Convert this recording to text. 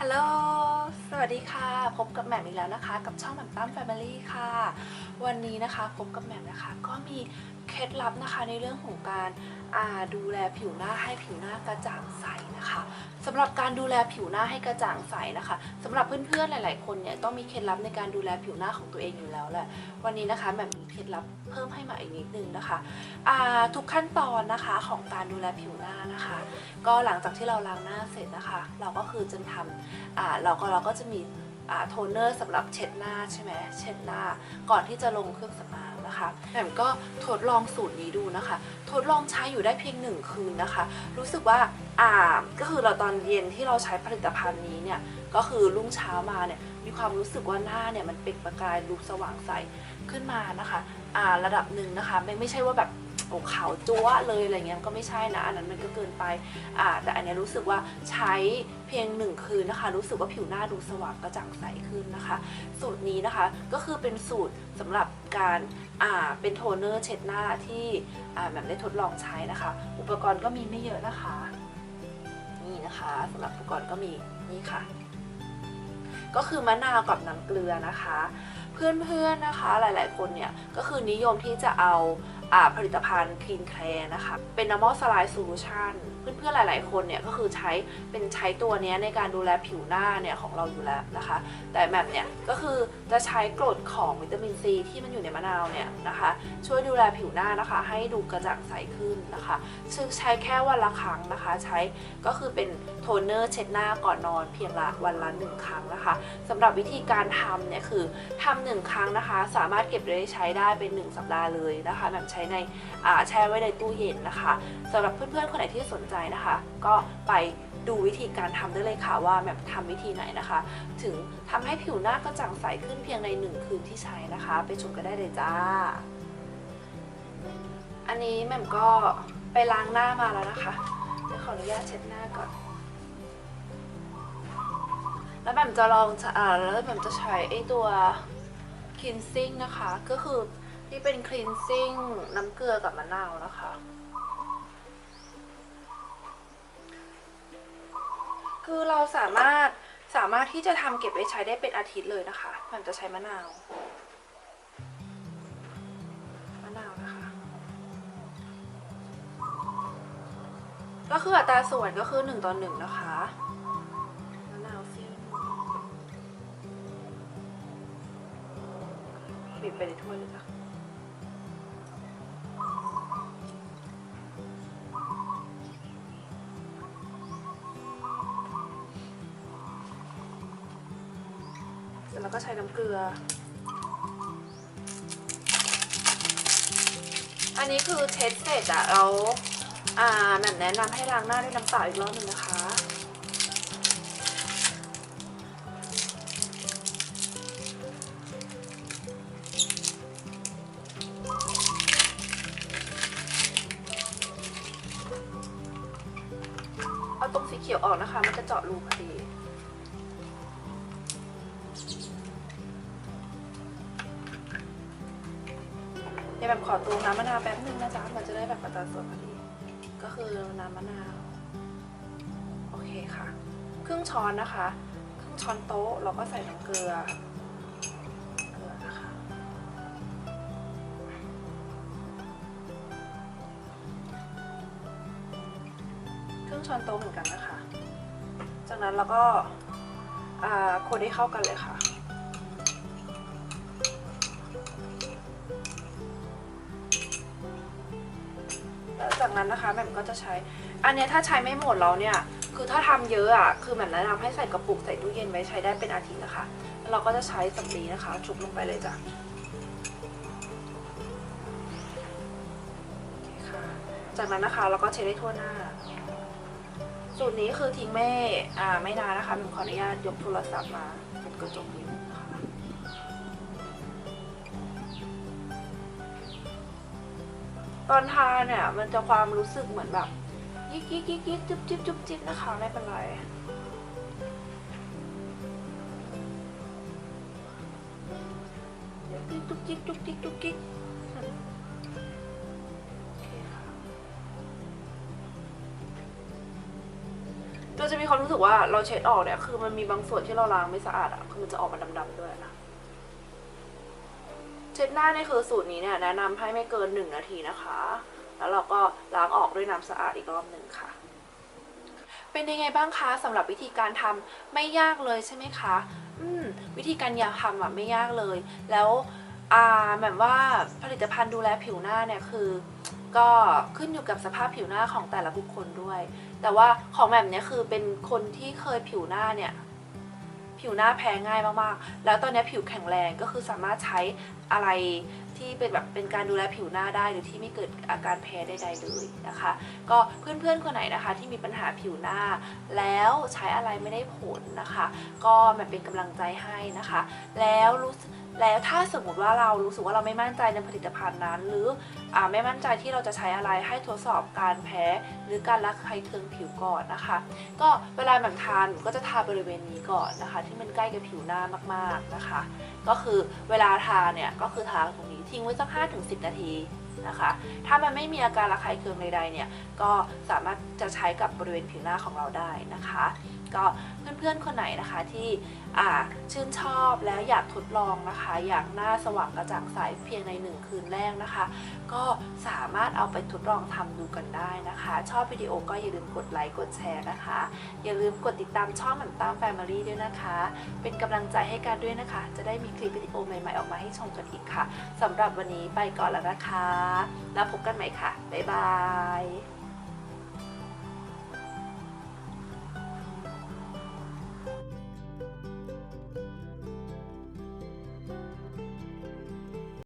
ฮัลโหล สวัสดีค่ะ พบกับแหม่มอีกแล้วนะคะ กับช่องแหม่มตั้มแฟมิลี่ค่ะ วันนี้นะคะพบกับแหม่มนะคะ ก็มี เคล็ดลับนะคะในเรื่องของการาดูแลผิวหน้าให้ผิวหน้ากระจ่างใสนะคะสำหรับการดูแลผิวหน้าให้กระจ่างใสนะคะสำหรับเพื่อนๆหลาย ๆ คนเนี่ยต้องมีเคล็ดลับในการดูแลผิวหน้าของตัวเองอยู่แล้วแหละวันนี้นะคะแหม่มมีเคล็ดลับเพิ่มให้มาอีกนิดนึงนะคะาทุกขั้นตอนนะคะของการดูแลผิวหน้านะคะ ก็หลังจากที่เราล้างหน้าเสร็จนะคะ เราก็คือจะทำเราก็เราก็จะมีโทนเนอร์สำหรับเช็ดหน้าใช่ไหมเช็ดหน้าก่อนที่จะลงเครื่องสำอาง นะคะแหม่มก็ทดลองสูตรนี้ดูนะคะ ทดลองใช้อยู่ได้เพียงหนึ่งคืนนะคะ รู้สึกว่าอ่าก็คือเราตอนเย็นที่เราใช้ผลิตภัณฑ์นี้เนี่ยก็คือรุ่งเช้ามาเนี่ยมีความรู้สึกว่าหน้าเนี่ยมันเปล่งประกายรูปสว่างใสขึ้นมานะคะอ่าระดับหนึ่งนะคะไม่ไม่ใช่ว่าแบบ โอ้ขาวจั๊วะเลยอะไรเงี้ยก็ไม่ใช่นะ อันนั้นมันก็เกินไปอ่าแต่อันนี้รู้สึกว่าใช้เพียงหนึ่งคืนนะคะ รู้สึกว่าผิวหน้าดูสว่างกระจ่างใสขึ้นนะคะ สูตรนี้นะคะก็คือเป็นสูตรสำหรับการอ่าเป็นโทนเนอร์เช็ดหน้าที่อ่าแบบได้ทดลองใช้นะคะ อุปกรณ์ก็มีไม่เยอะนะคะ นี่นะคะสำหรับอุปกรณ์ก็มีนี่ค่ะ ก็คือมะนาวกับน้ำเกลือนะคะ เพื่อนๆนะคะหลายๆคนเนี่ยก็คือนิยมที่จะเอา ผลิตภัณฑ์ Clean Care นะคะ เป็น normal slide solution เพื่อนๆ หลายๆ คนเนี่ยก็คือใช้เป็นใช้ตัวนี้ในการดูแลผิวหน้าเนี่ยของเราอยู่แล้วนะคะ แต่แบบเนี่ยก็คือจะใช้กรดของวิตามินซีที่มันอยู่ในมะนาวเนี่ยนะคะ ช่วยดูแลผิวหน้านะคะ ให้ดูกระจ่างใสขึ้นนะคะซึ่งใช้แค่วันละครั้งนะคะ ใช้ก็คือเป็นโทนเนอร์เช็ดหน้าก่อนนอนเพียงละวันละหนึ่งครั้งนะคะสำหรับวิธีการทำเนี่ยคือทำหนึ่งครั้งนะคะ สามารถเก็บไว้ใช้ได้เป็น 1 สัปดาห์เลยนะคะแบบใช้ในแช่ไว้ในตู้เย็นนะคะสำหรับเพื่อนๆคนไหนที่สนใจนะคะ ก็ไปดูวิธีการทำได้เลยค่ะว่าแบบทำวิธีไหนนะคะ ถึงทำให้ผิวหน้ากระจ่างใสขึ้นเพียงในหนึ่งคืนที่ใช้นะคะ ไปชมกันได้เลยจ้า อันนี้แหม่มก็ไปล้างหน้ามาแล้วนะคะเดี๋ยวขออนุญาตเช็ดหน้าก่อน แล้วแหม่มจะลองอ่าแล้วแหม่มจะใช้ไอ้ตัว cleansing นะคะ ก็คือ ที่เป็น cleansing น้ำเกลือกับมะนาวนะคะ คือเราสามารถสามารถที่จะทำเก็บไว้ใช้ได้เป็นอาทิตย์เลยนะคะม่มจะใช้มะนาวมะนาวนะคะ ก็คืออัตราส่วนก็คือหนึ่งต่อหนึ่งนะคะมะนาวซิ่งบีบไปในถ้วยเลยจ้ะ แล้วก็ใช้น้ำเกลือ อันนี้คือเช็ดเสร็จอะแล้วอ่าแหม่มแนะนำให้ล้างหน้าด้วยน้ำเปล่าอีกรอบหนึ่งนะคะ เอาตรงสีเขียวออกนะคะ มันจะเจาะรูพอดี เดี๋ยวแบบขอตูน้ำมะนาวแป๊บนึงนะจ๊ะมันจะได้แบบอัตาส่วนพอดี ก็คือน้ำมะนาว โอเคค่ะ ครึ่งช้อนนะคะ ครึ่งช้อนโต๊ะเราก็ใส่น้ำเกลือ เกลือนะคะ ครึ่งช้อนโต๊ะเหมือนกันนะคะ จากนั้นเราก็คนให้เข้ากันเลยค่ะ จากนั้นนะคะแหม่มก็จะใช้ อันเนี้ยถ้าใช้ไม่หมดแล้วเนี่ย คือถ้าทำเยอะอะ คือแหม่มแนะนำให้ใส่กระปุกใส่ตู้เย็นไว้ใช้ได้เป็นอาทิตย์นะคะ แล้วเราก็จะใช้สำลีนะคะ ชุบลงไปเลยจ้ะจากนั้นนะคะเราก็เช็ดให้ทั่วหน้า สูตรนี้คือทิ้งไม่ อ่า ไม่นานนะคะหนูขออนุญาตยกโทรศัพท์มาเป็นกระจกนิด ตอนทานเนี่ยมันจะความรู้สึกเหมือนแบบยิกยิกยิกยิกจุ๊บจิ๊บจุ๊บจิ๊บนะคะไม่เป็นไรจุ๊กจิ๊กจุ๊กจิ๊กจุ๊กจิ๊กโอเคค่ะเราจะมีความรู้สึกว่าเราเช็ดออกเนี่ยคือมันมีบางส่วนที่เราล้างไม่สะอาดอะคือมันจะออกมาดำๆด้วยนะ เช็ดหน้านี่คือสูตรนี้เนี่ยแนะนำให้ไม่เกินหนึ่งนาทีนะคะ แล้วเราก็ล้างออกด้วยน้ำสะอาดอีกรอบหนึ่งค่ะ เป็นยังไงบ้างคะสำหรับวิธีการทำไม่ยากเลยใช่ไหมคะอืมวิธีการอยากทำอะไม่ยากเลย แล้วอ่าแบบว่าผลิตภัณฑ์ดูแลผิวหน้าเนี่ยคือก็ขึ้นอยู่กับสภาพผิวหน้าของแต่ละบุคคลด้วย แต่ว่าของแบบเนี้ยคือเป็นคนที่เคยผิวหน้าเนี่ย ผิวหน้าแพ้ง่ายมากๆ แล้วตอนนี้ผิวแข็งแรงก็คือสามารถใช้อะไรที่เป็นแบบเป็นการดูแลผิวหน้าได้ หรือที่ไม่เกิดอาการแพ้ใดๆเลยนะคะ ก็เพื่อนๆคนไหนนะคะ ที่มีปัญหาผิวหน้า แล้วใช้อะไรไม่ได้ผลนะคะ ก็แบบเป็นกำลังใจให้นะคะ แล้วรู้สึก แล้วถ้าสมมติว่าเรารู้สึกว่าเราไม่มั่นใจในผลิตภัณฑ์นั้น หรืออไม่มั่นใจที่เราจะใช้อะไรให้ทดสอบการแพ้ หรือการระคายเคืองผิวก่อนนะคะ ก็เวลาแบบทานหนูก็จะทาบริเวณนี้ก่อนนะคะ ที่มันใกล้กับผิวหน้ามากๆนะคะ ก็คือเวลาทาเนี่ยก็คือทาตรงนี้ทิ้งไว้สัก5ถึง10 นาที นะคะ ถ้ามันไม่มีอาการระคายเคืองใดๆเนี่ยก็สามารถจะใช้กับบริเวณผิวหน้าของเราได้นะคะ ก็เพื่อนๆคนไหนนะคะที่ชื่นชอบแล้วอยากทดลองนะคะ อยากหน้าสว่างกระจ่างใสเพียงในหนึ่งคืนแรกนะคะ ก็สามารถเอาไปทดลองทำดูกันได้นะคะ ชอบวิดีโอก็อย่าลืมกดไลค์กดแชร์นะคะ อย่าลืมกดติดตามช่องหมันตามแฟมิลี่ด้วยนะคะ เป็นกำลังใจให้กันด้วยนะคะ จะได้มีคลิปวิดีโอใหม่ๆออกมาให้ชมกันอีกค่ะสำหรับวันนี้ไปก่อนแล้วนะคะ แล้วพบกันใหม่ค่ะ บ๊ายบาย